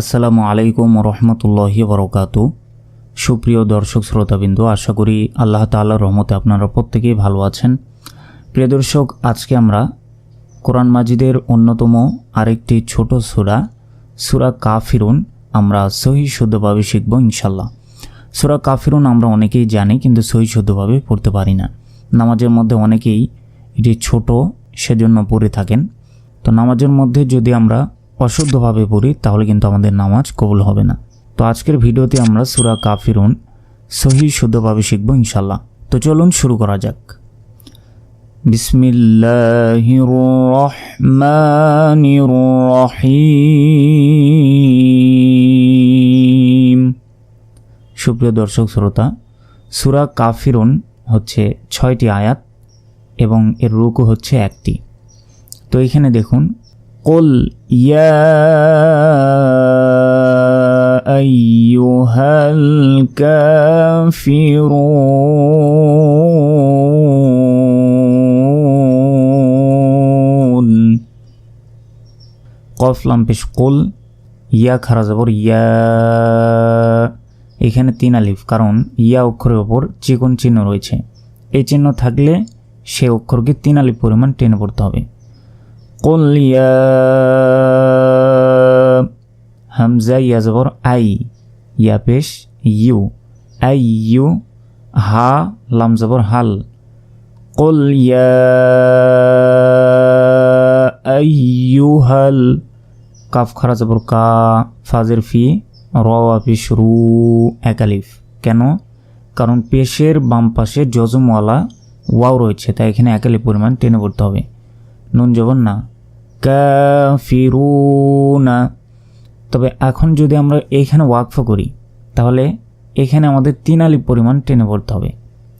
আসসালামু আলাইকুম রহমতুল্লাহি বরকাতু। সুপ্রিয় দর্শক শ্রোতাবিন্দু, আশা করি আল্লাহ তাআলার রহমতে আপনারা প্রত্যেকেই ভালো আছেন। প্রিয় দর্শক, আজকে আমরা কোরআন মাজিদের অন্যতম আরেকটি ছোট সুরা সুরা কাফিরুন, আমরা সহি শুদ্ধভাবে শিখব ইনশাল্লাহ সুরা কাফিরুন আমরা অনেকেই জানি কিন্তু সহি শুদ্ধভাবে পড়তে পারি না। নামাজের মধ্যে অনেকেই এটি ছোট সেজন্য পড়ে থাকেন। তো নামাজের মধ্যে যদি আমরা অশুদ্ধভাবে পড়ি, তাহলে কিন্তু আমাদের নামাজ কবুল হবে না। তো আজকের ভিডিওতে আমরা সুরা কাফিরুন সহি শুদ্ধভাবে শিখব ইনশাল্লাহ তো চলুন শুরু করা যাক। বিসমিল্লাহির রহমানির রহিম সুপ্রিয় দর্শক, শ্রোতা, সুরা কাফিরুন হচ্ছে ছয়টি আয়াত এবং এর রুকু হচ্ছে একটি। তো এখানে দেখুন قل يا أيها الكافرون কফ লাম্পেশ কুল ইয়া খারা যাবর ইয়া এখানে তিন আলিফ কারণ ইয়া অক্ষরের ওপর চিকন চিহ্ন রয়েছে এই চিহ্ন থাকলে সে অক্ষরকে তিন আলিফ পরিমাণ টেনে পড়তে হবে قل يا হামজা ইয়া জবর আই ইয়া পেশ ইউ আই ইউ হা লাম জবর হাল قل يا أيها কাফ খারা জবর কা ফাজের ফি র পেশ রু একালিফ কেন কারণ পেশের বাম পাশে জজমওয়ালা ওয়াও রয়েছে তাই এখানে একালিফ পরিমাণ টেনে পড়তে হবে নুন জবর না। কাফিরুনা। তবে এখন যদি আমরা এইখানে ওয়াকফ করি, তাহলে এখানে আমাদের তিন আলি পরিমাণ টেনে পড়তে হবে,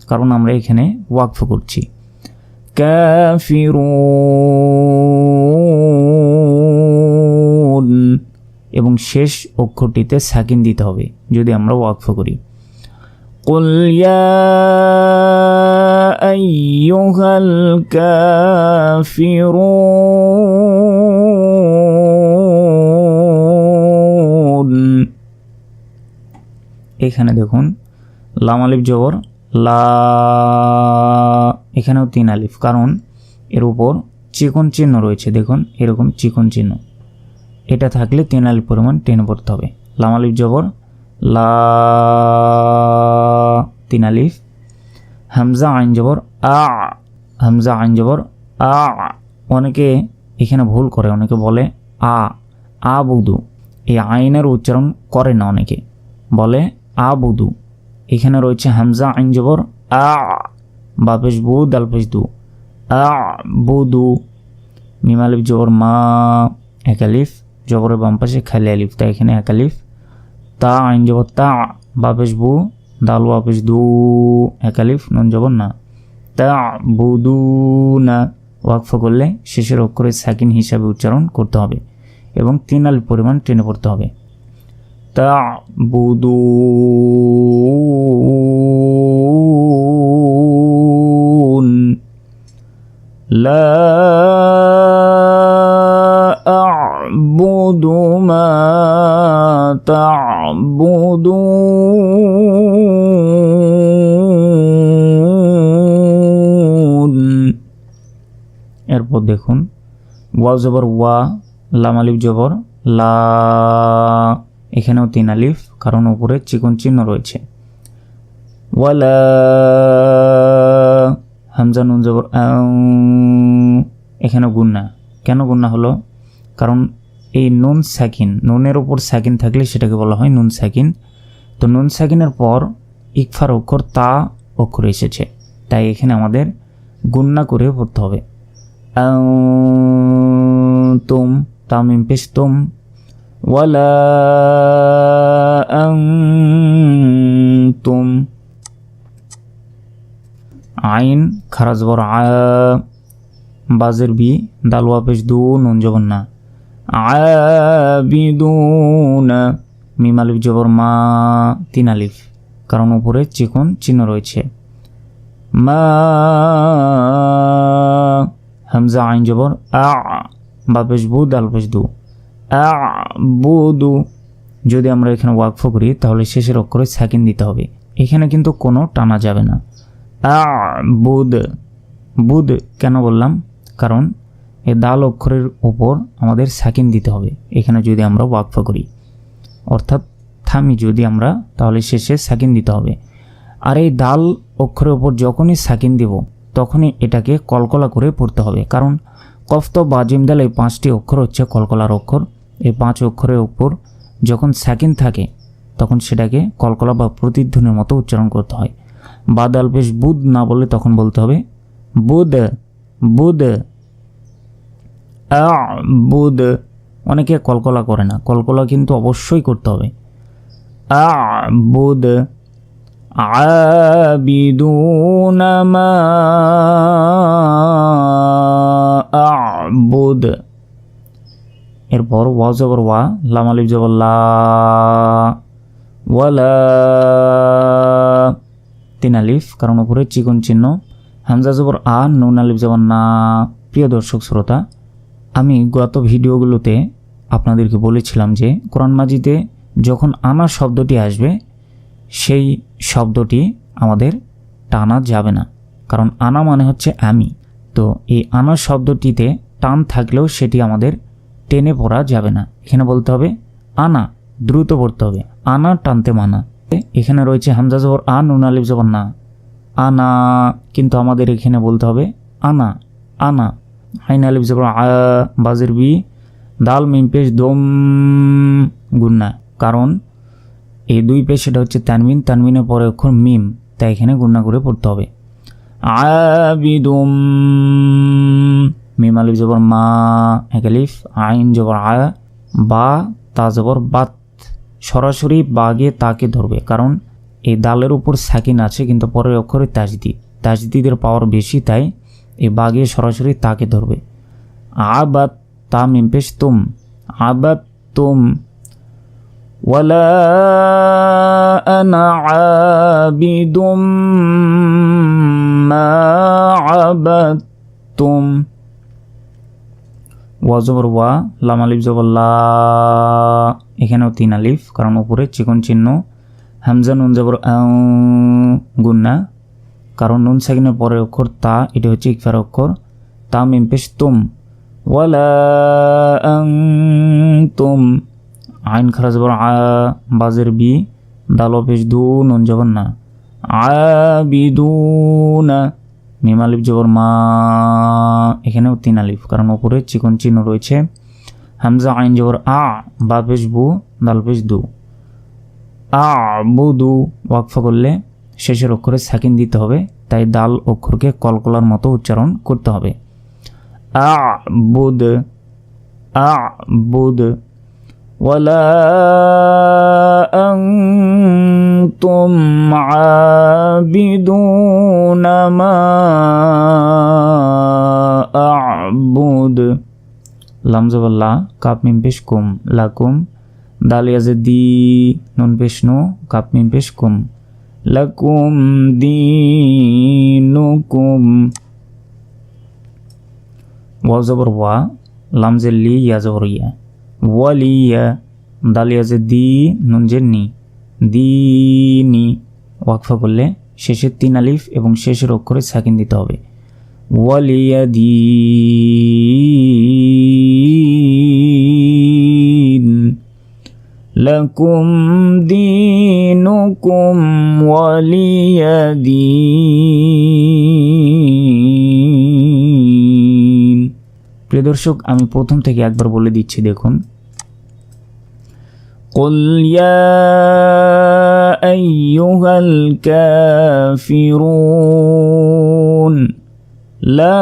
কারণ আমরা এখানে ওয়াকফ করছি। ক্যাফিরুন এবং শেষ অক্ষরটিতে সাকিন দিতে হবে, যদি আমরা ওয়াকফ করি। কলিয়া أيها الكافرون এখানে দেখুন লাম আলিফ জবর লা এখানেও তিন আলিফ কারণ এর উপর চিকন চিহ্ন রয়েছে দেখুন এরকম চিকন চিহ্ন এটা থাকলে তিন আলিফ পরিমাণ টেনে পড়তে হবে লাম আলিফ জবর লা তিন আলিফ হামজা আইন জবর আ, হামজা আইন জবর আ। অনেকে এখানে ভুল করে, অনেকে বলে আ আ বুদু এই আইনের উচ্চারণ করে না অনেকে। বলে আ বুদু এখানে রয়েছে হামজা আইন জবর আ, বাপেশ বু, দালপেশ দু। আ, বুদু। মিমালিফ জবর মা একালিফ জবরের বাম পাশে খালি আলিফ, তাই এখানে একালিফ তা আইন জবর তা, বাপেশ বু দাল ওয়াপেশ দু একালিফ নুন জবর না। তা বুদু না ওয়াকফ করলে শেষের অক্ষরে সাকিন হিসাবে উচ্চারণ করতে হবে এবং তিন আল পরিমাণ টেনে পড়তে হবে। তা বুদু لا أعبد ما تعبدون এরপর দেখুন ওয়াও জবর ওয়া লাম আলিফ জবর লা এখানেও তিন আলিফ কারণ উপরে চিকন চিহ্ন রয়েছে ওয়ালা হামজা নুন জবর আউ, এখানে গুন্না কেন গুন্না হলো কারণ এই নুন সাকিন নুনের উপর সাকিন থাকলে সেটাকে বলা হয় নুন সাকিন তো নুন সাকিনের পর ইকফার অক্ষর তা অক্ষর এসেছে। তাই এখানে আমাদের গুন্না করে পড়তে হবে। তুম তামিম পেশ তুম। ওয়ালা তুম আইন, খারাজ বর আ, বাজের বি, দালওয়া পেশ দু, নুন জবর না আবিদুনা। মিম আলিফ জবর মা, তিন আলিফ। কারণ উপরে চিকন চিহ্ন রয়েছে। মা, হামজা আইন জবর, আ, বা পেশ বু, দাল পেশ দু। বুদু যদি আমরা এখানে ওয়াকফ করি, তাহলে শেষের অক্ষরে সাকিন দিতে হবে। এখানে কিন্তু কোনো টানা যাবে না। আ, বুদ। বুদ কেন বললাম? কারণ এই দাল অক্ষরের ওপর আমাদের সাকিন দিতে হবে। এখানে যদি আমরা ওয়াকফ করি। অর্থাৎ থামি যদি আমরা, তাহলে শেষে সাকিন দিতে হবে। আর এই দাল অক্ষরের ওপর যখনই সাকিন দিব, তখনই এটাকে কলকলা করে পড়তে হবে। কারণ কফত বা জিমদাল এই পাঁচটি অক্ষর হচ্ছে কলকলার অক্ষর। এই পাঁচ অক্ষরের উপর যখন সাকিন থাকে, তখন সেটাকে কলকলা বা প্রতিধ্বনির মতো উচ্চারণ করতে হয়। বা দাল পেশ বুধ না বললে তখন বলতে হবে বুধ বুধ আ বুধ অনেকে কলকলা করে না কলকলা কিন্তু অবশ্যই করতে হবে আ বুধ عابدون ما أعبد এরপর ওয়া জবর ওয়া লাম আলিফ জবর লা ওয়ালা তিন আলিফ কারণ উপরে চিকন চিহ্ন হামজা জবর আ নুন আলিফ জবর না প্রিয় দর্শক শ্রোতা আমি গত ভিডিওগুলোতে আপনাদেরকে বলেছিলাম যে কোরআন মাজিদে যখন আনা শব্দটি আসবে, সেই শব্দটি আমাদের টানা যাবে না। কারণ আনা মানে হচ্ছে আমি। তো এই আনা শব্দটিতে টান থাকলেও সেটি আমাদের টেনে পড়া যাবে না। এখানে বলতে হবে, আনা, দ্রুত পড়তে হবে। আনা টানতে মানা। এখানে রয়েছে হামজা জবর আ, নুন আলিফ জবর না। আনা, কিন্তু আমাদের এখানে বলতে হবে, আনা আনা। হাইন আলিফ জবর আ, বাজের বি, দাল, মিম পেশ দম, গুন্না। কারণ এই দুই পেশ সেটা হচ্ছে তানমিন, তানমিনের পরে অক্ষর মিম। তাই এখানে গুন্না করে পড়তে হবে। আবিদুম মিম আলিফ জবর মা, একালিফ, আইন জবর আ, বা, তা জবর বাত। সরাসরি বাগে তাকে ধরবে। কারণ এই দালের উপর সাকিন আছে, কিন্তু পরের অক্ষরে তাজদি। তাজদিদের পাওয়ার বেশি, তাই এই বাগে সরাসরি তাকে ধরবে আবাত তা মিম পেশ তুম আবাত তুম ولا أنا عابد ما عبدتم ওয়াজবর ওয়া লাম আলিফ জবর লা এখানেও তিন আলিফ কারণ উপরে চিকন চিহ্ন হামজা নুন জবর গুন্না কারণ নুন সাকিনের পরের অক্ষর তা, এটি হচ্ছে ইকফার অক্ষর। তা মিমপেশ তুম। ওয়ালা তুম আইন খারা জবর আ, বাজের বি। দাল অফিস দু, নুন জবর না। আবিদুনা মিম আলিফ জবর মা। এখানেও তিন আলিফ, কারণ ওপরে চিকন চিহ্ন রয়েছে। হামজা আইন জবর আ, বা পেশ বু, দাল পেশ দু। আ, বু, দু, ওয়াকফা করলে শেষের অক্ষরে সাকিন দিতে হবে তাই দাল অক্ষরকে কলকলার মতো উচ্চারণ করতে হবে আ বুদ আ বুদ ولا أنتم عابدون ما أعبد লাম জবাল্লা কাপ মিম পেশ কুম লাকুম দাল ইয়াজে দি নুন পেশ নু কাপ মিম পেশ কুম লাকুম দিনুকুম। ওয়া জবর ওয়া, লাম জে লি, ইয়া জবর ইয়া। ওয়ালিয়া দালিয়া যে দি, নুন যে নি। দিনি ওয়াকফা করলে শেষের তিন আলিফ এবং শেষের অক্ষরে সাকিন দিতে হবে। ওয়ালিয়া দিন লকুম দিনুকুম ওয়ালিয়া দিন প্রিয় দর্শক আমি প্রথম থেকে একবার বলে দিচ্ছি দেখুন قل يا أيها الكافرون لا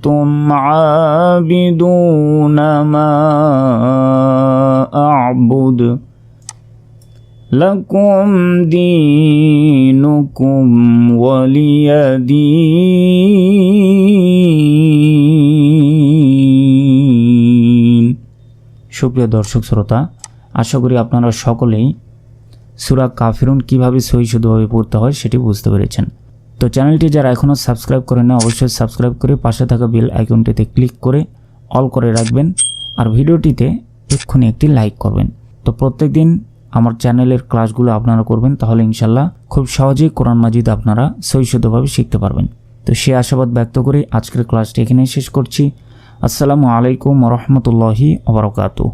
أنتم عابدون ما أعبد لكم دينكم ولي دين সুপ্রিয় দর্শক শ্রোতা আশা করি আপনারা সকলেই সুরা কাফিরুন কিভাবে সহি শুদ্ধভাবে পড়তে হয় সেটি বুঝতে পেরেছেন তো চ্যানেলটি যারা এখনও সাবস্ক্রাইব করেন না, অবশ্যই সাবস্ক্রাইব করে পাশে থাকা বেল আইকনটিতে ক্লিক করে অল করে রাখবেন আর ভিডিওটিতে এক্ষুনি একটি লাইক করবেন। তো প্রত্যেকদিন আমার চ্যানেলের ক্লাসগুলো আপনারা করবেন, তাহলে ইনশাল্লাহ খুব সহজেই কোরআন মাজিদ আপনারা সহি শুদ্ধভাবে শিখতে পারবেন। তো সে আশাবাদ ব্যক্ত করে আজকের ক্লাসটি এখানেই শেষ করছি। আসসালামু আলাইকুম রহমতুল্লাহি আবরকাতু